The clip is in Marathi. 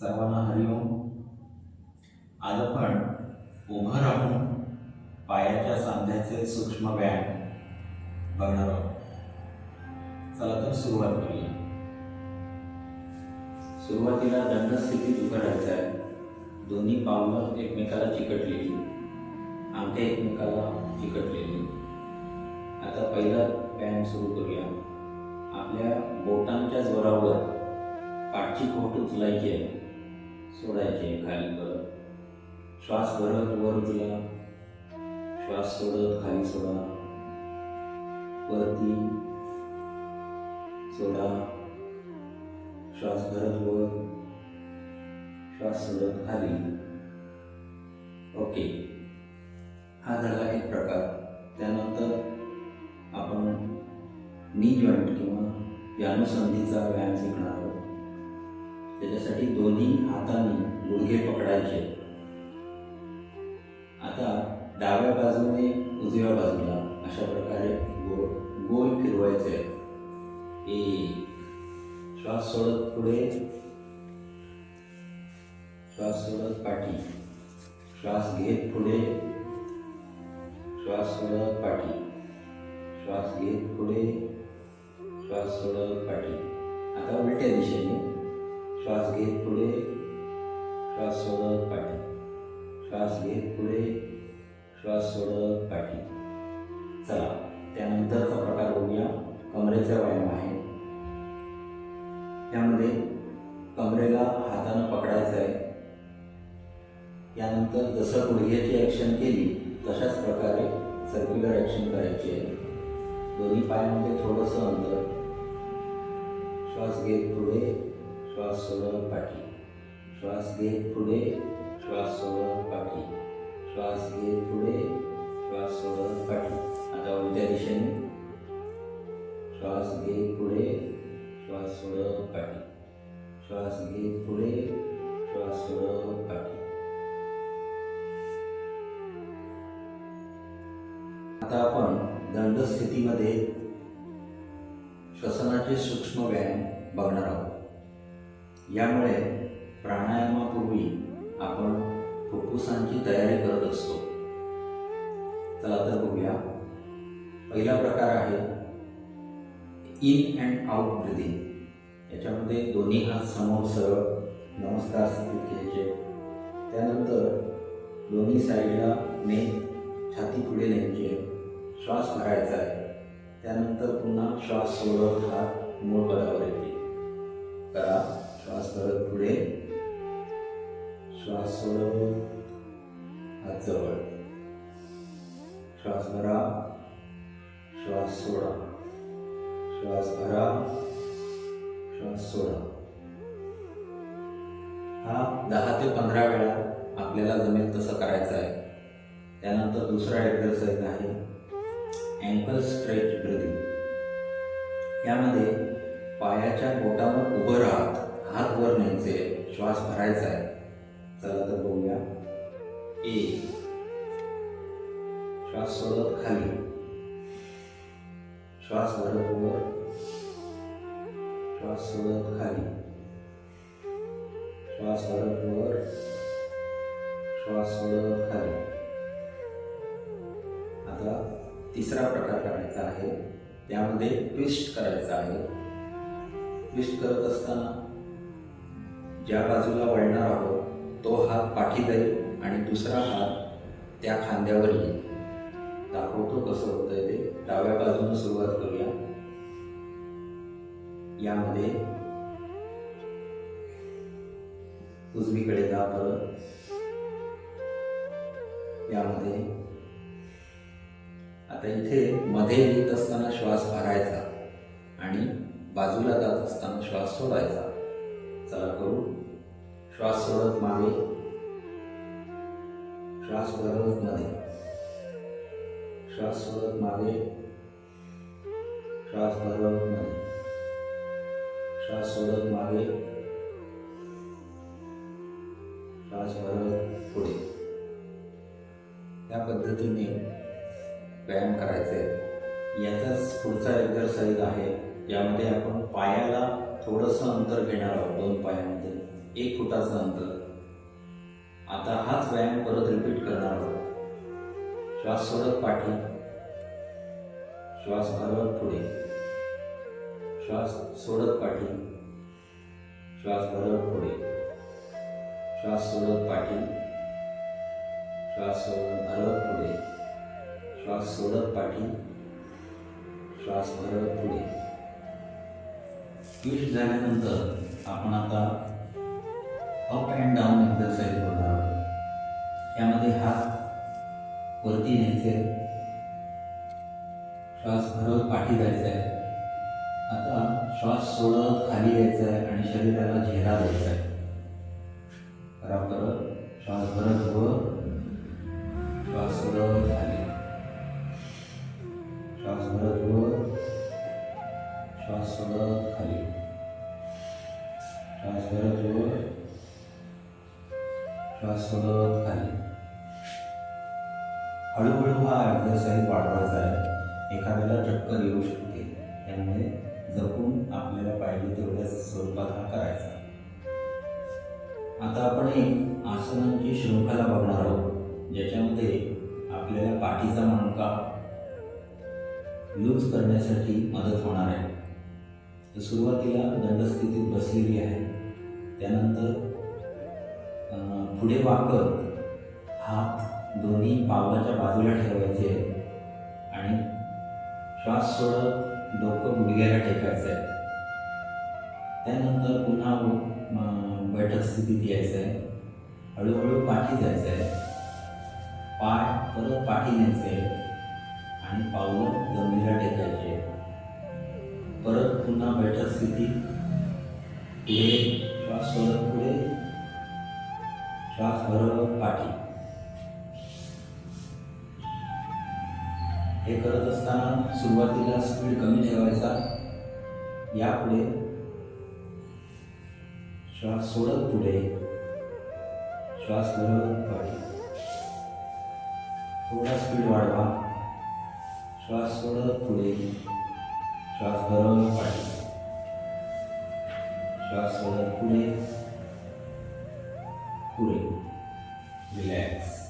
सर्वांना हरिओम आज आपण उभं राहून पायाच्या सांध्याचे सूक्ष्म व्यायाम बघणार आहोत. चला तर सुरुवात करूया. सुरुवातीला दंडस्थितीत उभं राहायचं आहे. दोन्ही पावलं एकमेकाला चिकटलेली. अंगठे एकमेकाला चिकटलेली. आता पहिला व्यायाम सुरू करूया. आपल्या बोटांच्या जोरावर पाठची खोट उचलायची आहे. सोडायचे खाली परत श्वास भरत वर उचला श्वास सोडत खाली सोडा. वरती सोडा. श्वास भरत वर. श्वास सोडत खाली. ओके. हा झाला एक प्रकार. त्यानंतर आपण नी जॉईंट किंवा यानुसंधीचा व्यायाम शिकणार आहोत. त्याच्यासाठी दोन्ही हाताने गुडघे पकडायचे. आता डाव्या बाजूने उजव्या बाजूला अशा प्रकारे गोल गोल फिरवायचे. एक. श्वास सोडत पुढे. श्वास सोडत पाठी. श्वास घेत पुढे. श्वास सोडत पाठी. श्वास घेत पुढे. श्वास सोडत पाठी. आता उलट्या दिशेने. श्वास घेत पुढे. श्वास सोडत पाठी. श्वास घेत पुढे. श्वास सोडत पाठी. चला त्यानंतरचा प्रकार बघूया. कमरेचा व्यायाम आहे. त्यामध्ये कमरेला हातानं पकडायचं आहे. यानंतर जसं गुडघ्याची ॲक्शन केली तशाच प्रकारे सर्क्युलर ॲक्शन करायची आहे. दोन्ही पायामध्ये थोडंसं अंतर. श्वास घेत पुढे. श्वास सोडत पाठी. श्वास घेत पुढे श्वास सोडत पाठी. श्वास घेत पुढे श्वास सोडत पाठी. आता उलट्या दिशेने. श्वास घेत पुढे श्वास सोडत पाठी. श्वास घेत पुढे श्वास सोडत पाठी. आता आपण दंड स्थितीमध्ये श्वसनाचे सूक्ष्म व्यायाम बघणार आहोत. यामुळे प्राणायामापूर्वी आपण फुफ्फुसांची तयारी करत असतो. चला तर बघूया. पहिला प्रकार आहे इन अँड आउट ब्रिदिंग. याच्यामध्ये दोन्ही हात समोर सरळ नमस्कार स्थितीत घ्यायचे. त्यानंतर दोन्ही साईडला नेक छाती पुढे न्यायचे. श्वास भरायचा आहे. त्यानंतर पुन्हा श्वास सोडत हात मूळ पदावर येते. करा. श्वास भरत पुढे. श्वास सोडत हात जवळ. श्वास भरा. श्वास सोडा. श्वास भरा. श्वास सोडा. हा दहा ते पंधरा वेळा आपल्याला जमेल तसं करायचं आहे. त्यानंतर दुसरा एक्झरसाइज आहे. अँकल स्ट्रेच ब्रिदिंग यामध्ये पायाच्या बोटावर उभं राहत. हात वर न्यायचे श्वास भरायचा आहे. चला तर बघूया एक श्वास सोडत खाली. श्वास भरत वर. श्वास सोडत खाली. श्वास भरत वर. श्वास सोडत खाली. आता तिसरा प्रकार करायचा आहे. त्यामध्ये ट्विस्ट करायचा आहे. ट्विस्ट करत असताना ज्या बाजूला वळणार आहोत तो हात पाठी जाईल आणि दुसरा हात त्या खांद्यावर येईल. दाखवतो कसं होतंय ते. डाव्या बाजूने सुरुवात करूया. यामध्ये उजवीकडे जा परत. यामध्ये. आता इथे मध्ये येत असताना श्वास भरायचा आणि बाजूला जात असताना श्वास सोडायचा. चला करू. श्वास सोडत मागे श्वास भरवत मध्ये श्वास सोडत मागे श्वास भरवत मध्ये श्वास सोडत मागे श्वास भरवत पुढे. या पद्धतीने व्यायाम करायचा. आहे याचाच पुढचा एक्झरसाईज आहे. यामध्ये आपण पायाला थोडंसं अंतर घेणार आहोत. दोन पायामध्ये. एक फुटाचं अंतर आता हाच व्यायाम परत रिपीट करणार आहोत. श्वास सोडत पाठी. श्वास भरवत पुढे. श्वास सोडत पाठी. श्वास भरवत पुढे. श्वास सोडत पाठी. श्वास सोडत भरवत पुढे. श्वास सोडत पाठी. श्वास भरवत पुढे. ट्विस्ट झाल्यानंतर आपण आता अप अँड डाऊन एक्झरसाईज करणार आहोत यामध्ये हात वरती न्यायचे. श्वास भरवत पाठी जायचा आहे आता श्वास सोडत खाली यायचा आहे आणि शरीराला झेला द्यायचा आहे सोडत खाली हळूहळू हा एक्सरसाइज वाढवत जाय एखाद्याला चक्कर येऊ शकते. त्यामुळे जपून आपल्याला पाहिजे तेवढ्या स्वरूपात हा करायचा. आता आपण एक आसनांची शृंखला बघणार आहोत. ज्याच्यामध्ये आपल्याला पाठीचा मणका यूज करण्यासाठी मदत होणार आहे. तर सुरुवातीला दंडस्थितीत बसलेली आहे. त्यानंतर पुढे वाकत हात दोन्ही पावलाच्या बाजूला ठेवायचे आणि श्वास सोडत डोकं गुडघ्याला टेकायचं. आहे त्यानंतर पुन्हा बैठक स्थितीत यायचं. आहे हळूहळू पाठी जायचं. आहे पाय परत पाठी न्यायचे आणि पावलं जमिनीला टेकायचे. परत पुन्हा बैठक स्थिती पुढे श्वास सोडत पुढे श्वास भरवत पाठी. हे करत असताना सुरुवातीला स्पीड कमी ठेवायचा. यापुढे श्वास सोडत पुढे. श्वास भरवत पाठी. थोडा स्पीड वाढवा. श्वास सोडत पुढे. श्वास भरवत पाठी. श्वास सोडत पुढे. पुढे रिलॅक्स